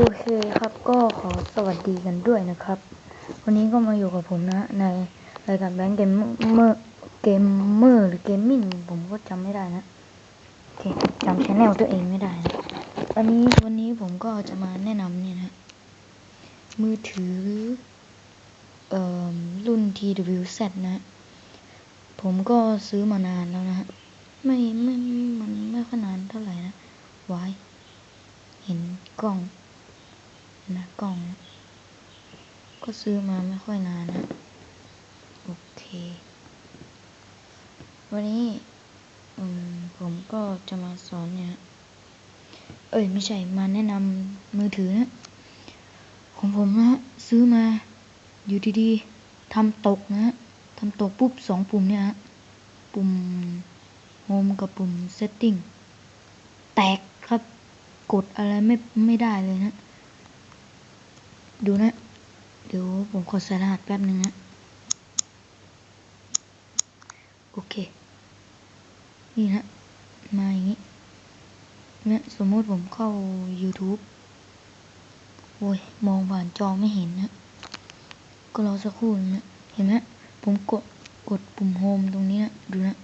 โอเคครับก็ขอสวัสดีกันด้วยนะครับ วันนี้ก็มาอยู่กับผมนะ ในรายการแบงค์เกมเมอร์เกมเมอร์หรือเกมมิ่งผมก็จำไม่ได้นะโอเคจำชแนลตัวเองไม่ได้นะวันนี้วันนี้ผมก็จะมาแนะนำเนี่ยนะ มือถือเอ่อรุ่น TWZ นะ ผมก็ซื้อมานานแล้วนะฮะไม่ไม่มันไม่ค่อยนานเท่าไหร่นะไว้เห็นกล้อง นะกล้อง ก็ซื้อมาไม่ค่อยนานนะ โอเค วันนี้ผมก็จะมาสอนเนี่ย เอ้ย ไม่ใช่ มาแนะนำมือถือนะ ของผมนะ ซื้อมา อยู่ดีๆทำตกนะฮะทำตกปุ๊บสองปุ่มเนี่ยฮะ ปุ่มโฮมกับปุ่มเซตติ้งแตกครับ กดอะไรไม่ไม่ได้เลยนะ ดูนะ เดี๋ยวผมขอใส่รหัสแป๊บนึงนะ โอเค นี่นะ มาอย่างนี้เนี่ยสมมติผมเข้า YouTube โอ้ย มองผ่านจอไม่เห็นนะ ก็รอสักครู่นะ เห็นไหมผมกดกดปุ่มโฮมตรงนี้นะ ดูนะ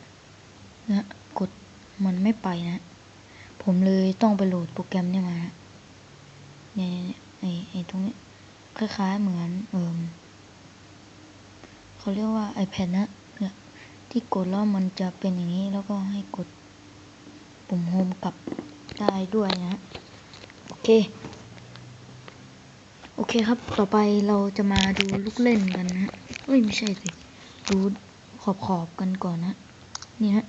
นะ กดมันไม่ไปนะ ผมเลยต้องไปโหลดโปรแกรมเนี่ยมานะเนี่ยเนี่ยไอไอตรงนี้ คล้ายๆเหมือนเอิมเขาเรียกว่า iPad นะเนี่ยที่กดแล้วมันจะเป็นอย่างนี้แล้วก็ให้กดปุ่มโฮมกลับได้ด้วยนะโอเค โอเคครับต่อไปเราจะมาดูลูกเล่นกันนะเอ้ยไม่ใช่สิ ดูขอบขอบๆกันก่อนนะนี่ฮะ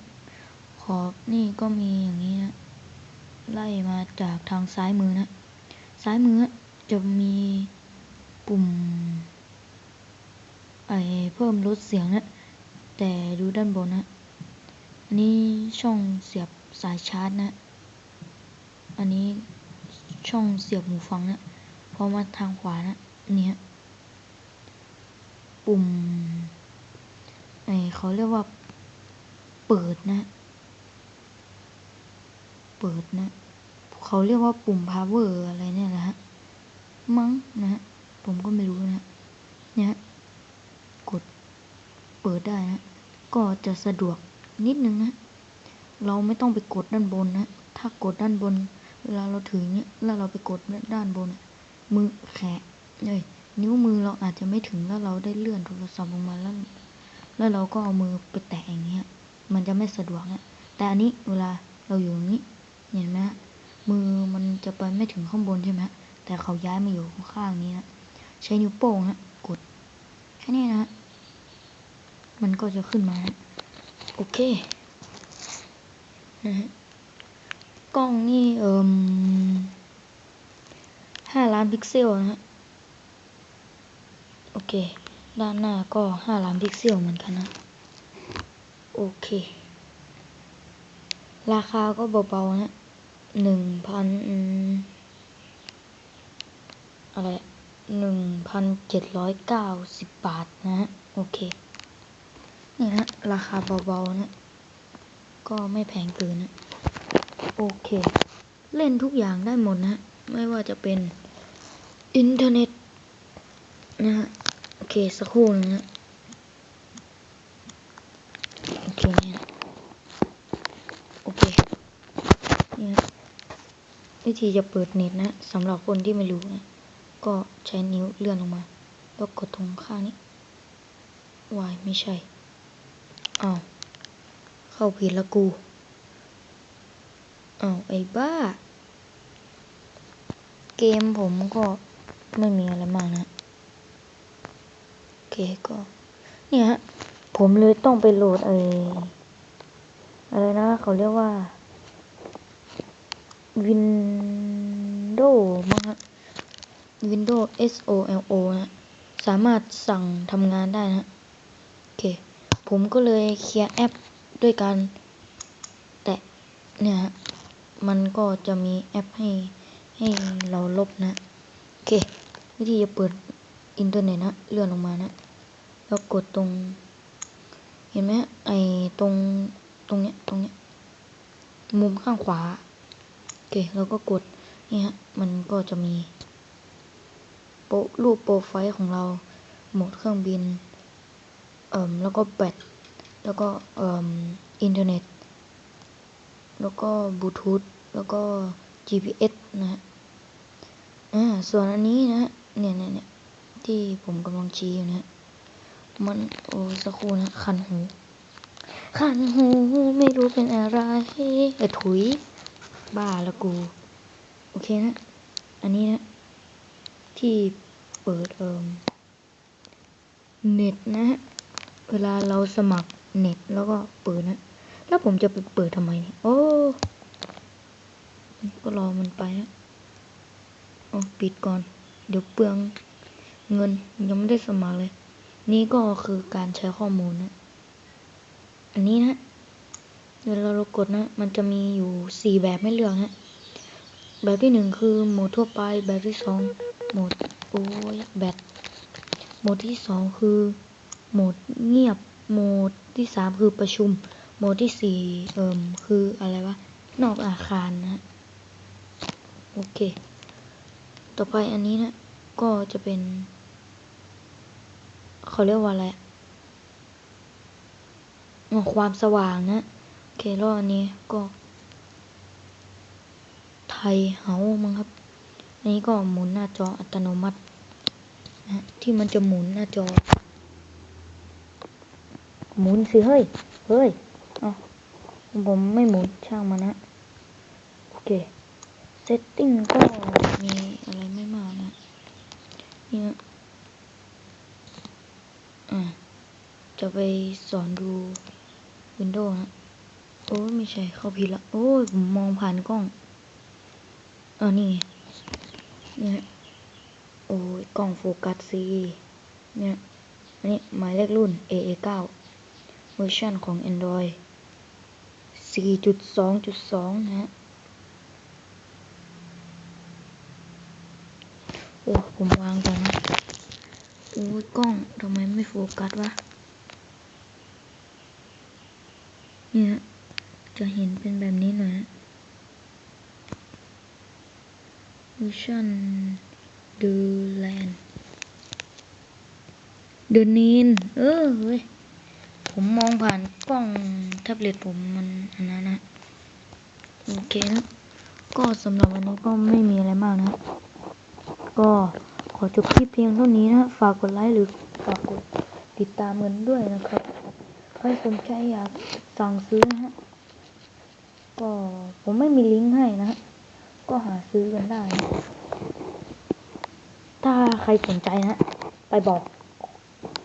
ขอบนี่ก็มีอย่างนี้นะไล่มาจากทางซ้ายมือนะซ้ายมือจะมี ปุ่ม ไอเพิ่มลดเสียงนะ แต่ดูด้านบนนะ อันนี้ช่องเสียบสายชาร์จนะ อันนี้ช่องเสียบหูฟังนะ พอมาทางขวานะ เนี่ย ปุ่ม ไอเขาเรียกว่า เปิดนะ เปิดนะ เขาเรียกว่าปุ่ม power อะไรเนี่ยนะฮะมั้งนะฮะ ผมก็ไม่รู้นะเนี่ยกดเปิดได้นะก็จะสะดวกนิดนึงนะ เราไม่ต้องไปกดด้านบนนะ ถ้ากดด้านบน เวลาเราถือเนี้ยแล้วเราไปกดด้านบน มือแขะเลยนิ้วมือเราอาจจะไม่ถึงแล้วเราได้เลื่อนโทรศัพท์ลงมาแล้ว แล้วเราก็เอามือไปแตะอย่างเงี้ย มันจะไม่สะดวกนะแต่อันนี้เวลาเราอยู่อย่างนี้ เห็นไหมฮะมือมันจะไปไม่ถึงข้างบนใช่ไหมฮะแต่เขาย้ายมาอยู่ข้างนี้นะ ใช้นิ้วโป้งฮะกดแค่นี้นะฮะมันก็จะขึ้นมาฮะโอเคนะฮะกล้องนี่เอ่มห้าล้านพิกเซลนะฮะโอเค ด้านหน้าก็ห้าล้านพิกเซลเหมือนกันนะ โอเค ราคาก็เบาๆนะหนึ่งพันอะไร หนึ่งพันเจ็ดร้อยเก้าสิบบาทนะฮะ โอเค นี่นะราคาเบาๆนะ ก็ไม่แพงเกินนะ โอเค เล่นทุกอย่างได้หมดนะ ไม่ว่าจะเป็น อินเทอร์เน็ต นะฮะ โอเค สักครู่นะโอเคนี่ยโอเค นี่นะวิธีจะเปิดเน็ตนะสำหรับคนที่ไม่รู้นะ ก็ใช้นิ้วเลื่อนลงมา แล้วกดตรงข้างนี้วายไม่ใช่อ้าวเข้าผิดละกูอ้าวไอ้บ้า เกมผมก็ไม่มีอะไรมากนะโอเคก็ เนี่ยฮะผมเลยต้องไปโหลดไอ้อะไรนะ เขาเรียกว่า Windows มั้งฮะ Windows S O L O นะสามารถสั่งทำงานได้นะโอเค ผมก็เลยเคลียร์แอปด้วยการแตะเนี่ยฮะมันก็จะมีแอปให้ให้เราลบนะโอเค วิธีจะเปิดอินเทอร์เน็ตนะเลื่อนลงมานะแล้วกดตรง เห็นไหมฮะไอตรงตรงเนี้ยตรงเนี้ยมุมข้างขวาโอเคแล้วก็กดนี่ฮะมันก็จะมี รูปโปรไฟล์ของเรา โหมดเครื่องบิน เอ่มแล้วก็แบต แล้วก็เอ่มอินเทอร์เน็ต แล้วก็บลูทูธ แล้วก็ GPS นะฮะ อ่า ส่วนอันนี้นะ เนี่ยเนี่ยเนี่ยที่ผมกำลังชี้อยู่นะฮะมัน โอ้สักครู่นะ คันหู คันหู ไม่รู้เป็นอะไรเออถุย บ้าละกู โอเคนะ อันนี้นะ ที่ เปิดเอ่มเน็ตนะฮะ เวลาเราสมัครเน็ตแล้วก็เปิดนะ แล้วผมจะไปเปิดทำไมเนี่ย โอ้ ก็รอมันไปฮะเอาปิดก่อน เดี๋ยวเปลืองเงินยังไม่ได้สมัครเลย นี่ก็คือการใช้ข้อมูลนะ อันนี้นะ เวลาเรากดนะ มันจะมีอยู่สี่แบบให้เลือกฮะ แบบที่หนึ่งคือโหมดทั่วไป แบบที่สองโหมดโอ้ยแบตโหมดที่สองคือโหมดเงียบโหมดที่สามคือประชุมโหมดที่สี่เอ่มคืออะไรวะนอกอาคารนะโอเค ต่อไปอันนี้นะ ก็จะเป็น เขาเรียกว่าอะไรความสว่างนะ โอเคแล้วอันนี้ก็ ยเฮามั้งครับ อันนี้ก็หมุนหน้าจออัตโนมัตินะที่มันจะหมุนหน้าจอ หมุนสิเฮ้ย เฮ้ยเอผมไม่หมุนช่างมันนะ โอเค เซตติ้งก็มีอะไรไม่มากนะนี่นะอ่าจะไปสอนดู Windows นะโอ้ยไม่ใช่เข้าผิดละ โอ้ยผมมองผ่านกล้อง เออนี่เนี่ยโอ้ยกล้องโฟกัสซีเนี่ยอันนี้หมายเลขรุ่น AA9 เวอร์ชันของ Android 4.2.2 นะฮะโอ้ ผมวางก่อนนะ โอ้ยกล้องทำไมไม่โฟกัสวะ เนี่ย จะเห็นเป็นแบบนี้หน่อยนะ วิชั่นดูแลนเดนีนเออเว้ย ผมมองผ่านกล้องแท็บเล็ตผมมันอันนั้นนะ โอเคนะ ก็สำหรับวันนี้ก็ไม่มีอะไรมากนะ ก็ขอจบคลิปเพียงเท่านี้นะ ฝากกดไลค์หรือฝากกดติดตามกันด้วยนะครับใครสนใจอยากสั่งซื้อนะฮะ ก็ผมไม่มีลิงก์ให้นะฮะ ก็หาซื้อกันได้นะถ้าใครสนใจนะ ไปบอก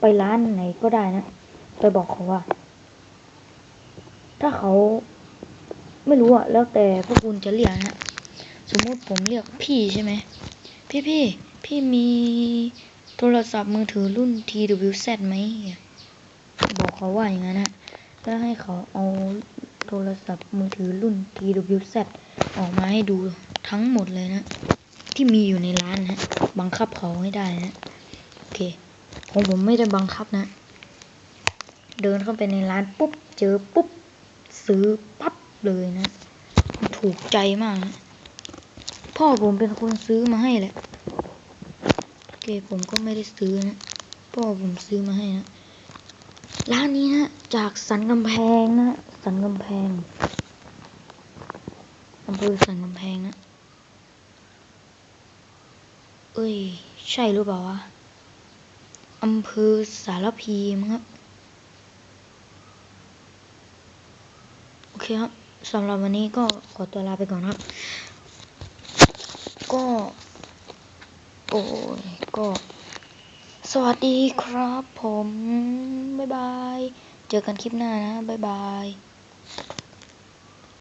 ไปร้านไหนก็ได้นะ ไปบอกเขาว่า ถ้าเขาไม่รู้อะแล้วแต่พวกคุณจะเรียกนะ สมมติผมเรียกพี่ใช่ไหม พี่พี่ พี่มีโทรศัพท์มือถือรุ่น TWZ ไหม บอกเขาว่าอย่างนั้นนะแล้วให้เขาเอาโทรศัพท์มือถือรุ่น TWZ ออกมาให้ดู ทั้งหมดเลยนะ ที่มีอยู่ในร้านนะบังคับเขาให้ได้นะโอเคของผมไม่ได้บังคับนะ เดินเข้าไปในร้านปุ๊บ เจอปุ๊บ ซื้อปั๊บเลยนะ ถูกใจมากนะพ่อผมเป็นคนซื้อมาให้แหละโอเคผมก็ไม่ได้ซื้อนะพ่อผมซื้อมาให้นะร้านนี้นะจากสันกำแพงนะสันกำแพงอำเภอสันกำแพงนะ เอ้ย ใช่หรือเปล่าวะอำเภอสารพีมั้งครับ โอเคครับสำหรับวันนี้ก็ขอตัวลาไปก่อนครับ ก็ โอ้ย ก็ สวัสดีครับผม บ๊ายบาย เจอกันคลิปหน้านะ บ๊ายบาย